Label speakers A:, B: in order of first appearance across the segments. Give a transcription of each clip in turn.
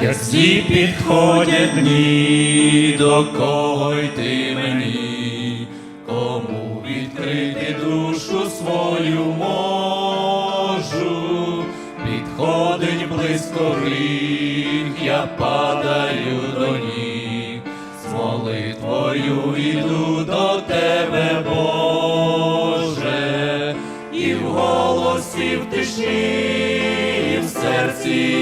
A: як всі підходять дні, до кого йти мені, кому відкрити душу свою можу, підходить близько гріх, я падаю до ніг, з молитвою іду до тебе, Боже, і в голосі в тиші, і в серці,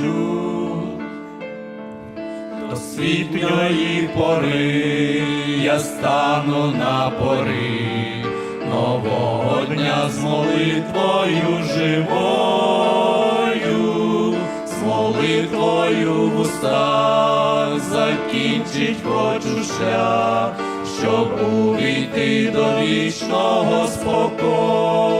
A: плачу. До світлої пори я стану на пори нового дня з молитвою живою, з молитвою в устах закінчить хочу шлях, щоб увійти до вічного спокою,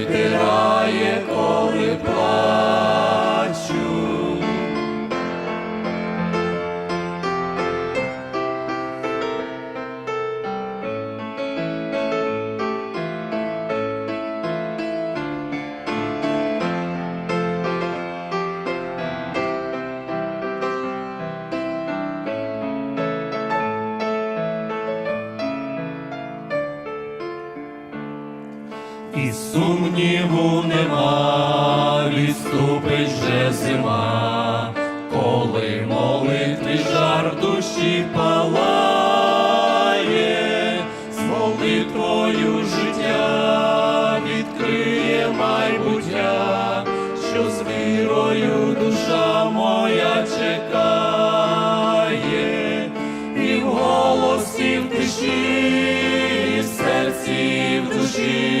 A: І сумніву нема, відступить вже зима, коли молитви жар душі палає, з молитвою життя відкриє майбуття, що з вірою душа моя чекає, і в голосі в тиші, і в серці, і в душі,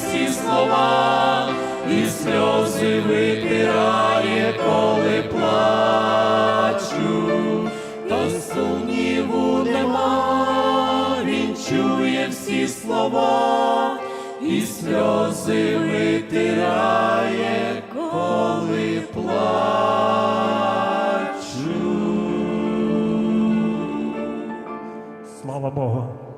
A: всі слова, і сльози витирає, коли плачу, та сумніву нема, він чує всі слова, і сльози витирає, коли плачу.
B: Слава Богу.